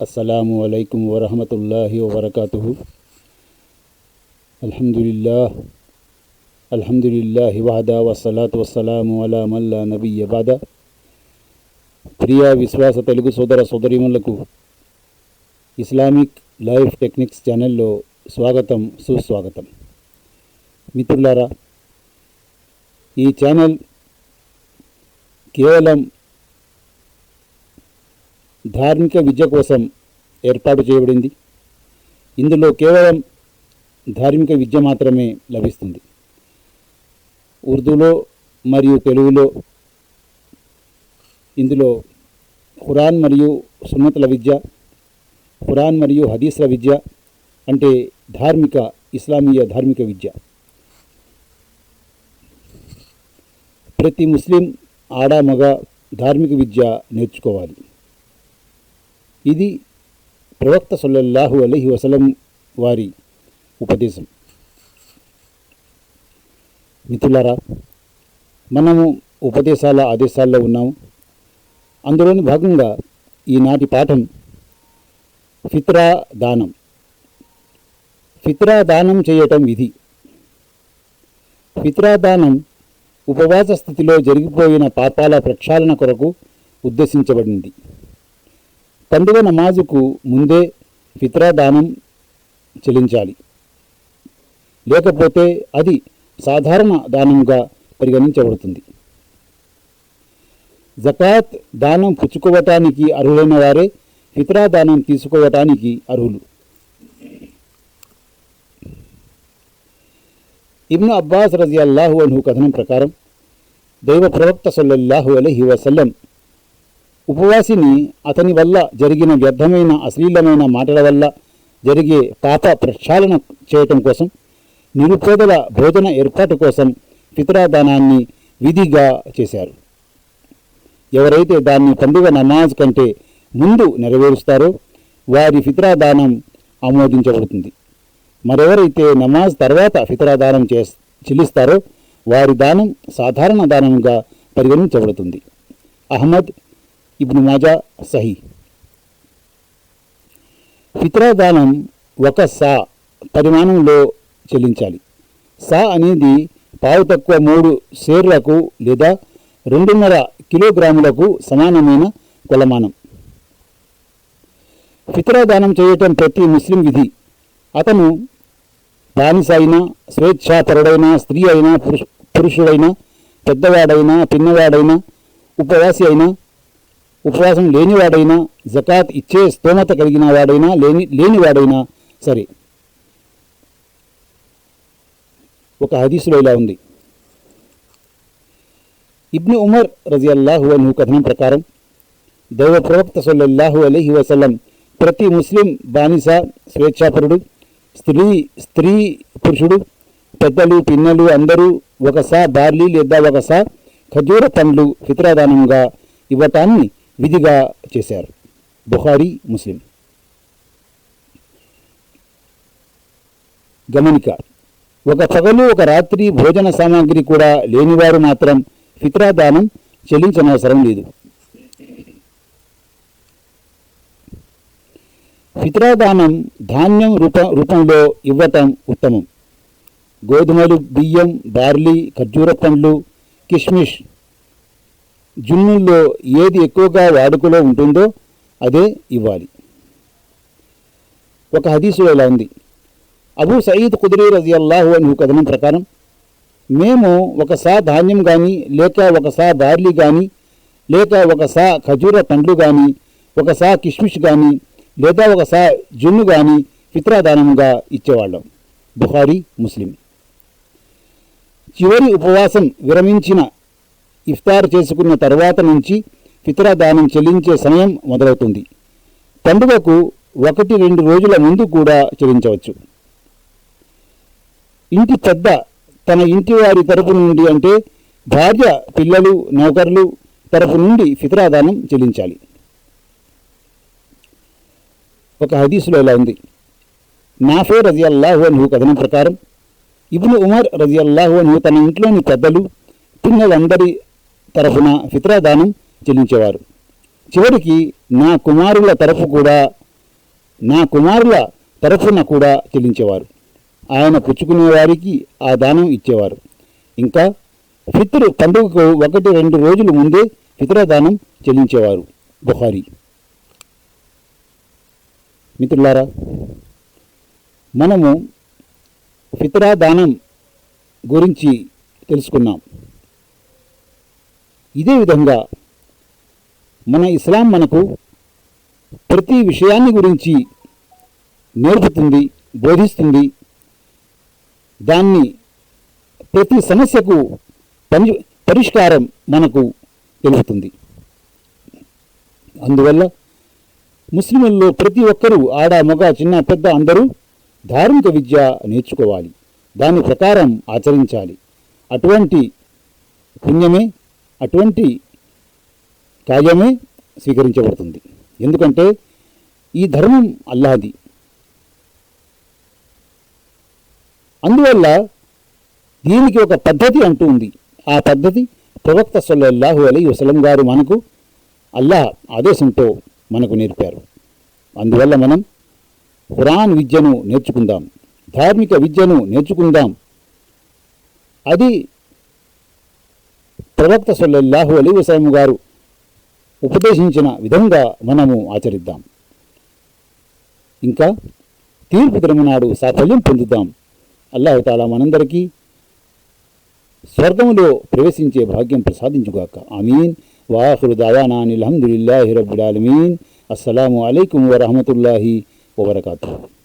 السلام عليكم ورحمة الله وبركاته الحمد لله الحمد لله وحده والصلاة والسلام على من لا نبي بعد ప్రియ విశ్వాస తెలుగు సోదర సోదరీమణులకు Islamic life techniques ఛానల్లో స్వాగతం సుస్వాగతం మిత్రులారా ఈ ఛానల్ కేవలం ధార్మిక విద్య కోసం ఏర్పాటు చేయబడింది. ఇందులో కేవలం ధార్మిక విద్య మాత్రమే లభిస్తుంది. ఉర్దూలో మరియు తెలుగులో ఇందులో ఖురాన్ మరియు సున్నతుల విద్య ఖురాన్ మరియు హదీస్ల విద్య అంటే ధార్మిక ఇస్లామీయ ధార్మిక విద్య. ప్రతి ముస్లిం ఆడ మగ ధార్మిక విద్య నేర్చుకోవాలి. ఇది ప్రవక్త సొల్లహు అలహి వసలం వారి ఉపదేశం. మిత్రులారా మనము ఉపదేశాల ఆదేశాల్లో ఉన్నాము. అందులోని భాగంగా ఈనాటి పాఠం ఫిత్రా దానం. ఫిత్రా దానం చేయటం విధి. ఫిత్రా దానం ఉపవాస స్థితిలో జరిగిపోయిన పాపాల ప్రక్షాళన కొరకు ఉద్దేశించబడింది. పండుగ నమాజుకు ముందే ఫిత్రాదానం చెల్లించాలి. లేకపోతే అది సాధారణ దానంగా పరిగణించబడుతుంది. జకాత్ దానం పుచ్చుకోవటానికి అర్హులైన వారే ఫిత్రా దానం తీసుకోవటానికి అర్హులు. ఇబ్ను అబ్బాస్ రజియల్లాహు అన్హు కథనం ప్రకారం దైవ ప్రవక్త సల్లల్లాహు అలహి వసల్లం ఉపవాసిని అతని వల్ల జరిగిన వ్యర్థమైన అశ్లీలమైన మాటల వల్ల జరిగే పాత ప్రక్షాళన చేయటం కోసం నిరుపేదల భోజన ఏర్పాటు కోసం ఫిత్రాదానాన్ని విధిగా చేశారు. ఎవరైతే దాన్ని పండుగ నమాజ్ కంటే ముందు నెరవేరుస్తారో వారి ఫితరాదానం ఆమోదించబడుతుంది. మరెవరైతే నమాజ్ తర్వాత ఫితరాదానం చే చెల్లిస్తారో వారి దానం సాధారణ దానంగా పరిగణించబడుతుంది. అహ్మద్ ఇబ్ను మాజా సహీ. ఫిత్రా దానం ఒక సా పరిమాణంలో చెల్లించాలి. సా అనేది పావు తక్కువ మూడు షేర్లకు లేదా రెండున్నర కిలోగ్రాములకు సమానమైన కొలమానం. ఫిత్రా దానం చేయటం ప్రతి ముస్లిం విధి. అతను బానిస అయినా స్వేచ్ఛాపరుడైనా స్త్రీ అయినా పురుషుడైనా పెద్దవాడైనా పిన్నవాడైనా ఉపవాసి అయినా ఉపవాసం లేనివాడైనా జకాత్ ఇచ్చే స్తోమత కలిగిన వాడైనా లేని లేనివాడైనా సరే. ఒక హదీసులో ఇలా ఉంది. ఇబ్ని ఉమర్ రజియల్లాహు అను కథనం ప్రకారం దైవ ప్రవక్త సొల్లహు అలీహి వసల్లం ప్రతి ముస్లిం బానిస స్వేచ్ఛాపరుడు స్త్రీ స్త్రీ పురుషుడు పెద్దలు పిన్నలు అందరూ ఒకసా బార్లీ లేదా ఒకసా ఖజూర పండ్లు ఫిత్రాదానంగా ఇవ్వటాన్ని విధిగా చేశారు. బుహారీ ముస్లిం. గమనిక ఒక పగలు ఒక రాత్రి భోజన సామాగ్రి కూడా లేనివారు మాత్రం ఫిత్రాదానం చెల్లించనవసరం లేదు. ఫిత్రాదానం ధాన్యం రూప రూపంలో ఇవ్వటం ఉత్తమం. గోధుమలు బియ్యం బార్లీ ఖర్జూర పండ్లు కిష్మిష్ జున్నుల్లో ఏది ఎక్కువగా వాడుకలో ఉంటుందో అదే ఇవ్వాలి. ఒక హదీసులో ఇలా ఉంది. అబూ సయీద్ కుదిరీ రజి అల్లాహు అని కథనం ప్రకారం మేము ఒక సా ధాన్యం కానీ లేక ఒక సా బార్లీ కానీ లేక ఒక సా ఖజూర పండ్లు కానీ ఒక సా కిష్మిష్ కానీ లేదా ఒక సా జున్ను కానీ ఫిత్రాదానంగా ఇచ్చేవాళ్ళం. బుహారీ ముస్లిం. చివరి ఉపవాసం విరమించిన ఇఫ్తార్ చేసుకున్న తర్వాత నుంచి ఫితరా దానం చెల్లించే సమయం మొదలవుతుంది. పండుగకు ఒకటి రెండు రోజుల ముందు కూడా చెల్లించవచ్చు. ఇంటి పెద్ద తన ఇంటి వారి తరపు నుండి అంటే భార్య పిల్లలు నౌకర్లు తరపు నుండి ఫితరాదానం చెల్లించాలి. ఒక హదీసులో ఇలా ఉంది. నాఫే రజియల్లాహు అన్హు కథనం ప్రకారం ఇబ్ను ఉమర్ రజియల్లాహు అన్హు తన ఇంట్లోని పెద్దలు పిల్లలందరి తరఫున ఫిత్రాదానం చెల్లించేవారు. చివరికి నా కుమారుల తరఫు కూడా నా కుమారుల తరఫున కూడా చెల్లించేవారు. ఆయన పుచ్చుకునే వారికి ఆ దానం ఇచ్చేవారు. ఇంకా ఫిత్రు పండుగకు ఒకటి రెండు రోజుల ముందే ఫిత్ర దానం చెల్లించేవారు బుహారీ మిత్రులారా మనము ఫిత్రా దానం గురించి తెలుసుకున్నాం. ఇదే విధంగా మన ఇస్లాం మనకు ప్రతి విషయాన్ని గురించి నేర్పుతుంది బోధిస్తుంది. దాన్ని ప్రతి సమస్యకు పని పరిష్కారం మనకు తెలుపుతుంది. అందువల్ల ముస్లింల్లో ప్రతి ఒక్కరూ ఆడ మగ చిన్న పెద్ద అందరూ ధార్మిక విద్య నేర్చుకోవాలి. దాని ప్రకారం ఆచరించాలి. అటువంటి పుణ్యమే అటువంటి కార్యమే స్వీకరించబడుతుంది. ఎందుకంటే ఈ ధర్మం అల్లాది. అందువల్ల దీనికి ఒక పద్ధతి అంటూ ఉంది. ఆ పద్ధతి ప్రవక్త సల్లల్లాహు అలీ వసలం గారు మనకు అల్లాహ్ ఆదేశంతో మనకు నేర్పారు. అందువల్ల మనం ఖురాన్ విద్యను నేర్చుకుందాం ధార్మిక విద్యను నేర్చుకుందాం. అది ప్రవక్త సల్లల్లాహు అలీ వసలం గారు ఉపదేశించిన విధంగా మనము ఆచరిద్దాం. ఇంకా తీర్పు దినమునాడు సాఫల్యం పొందుదాం. అల్లాహతాలా మనందరికీ స్వర్గములో ప్రవేశించే భాగ్యం ప్రసాదించుగాక. ఆమీన్. వాహురు దావానాని అల్హమ్దులిల్లాహి రబ్బుల్ ఆలమీన్. అస్సలాము వరహమతుల్లాహి వబర్కాతుహు.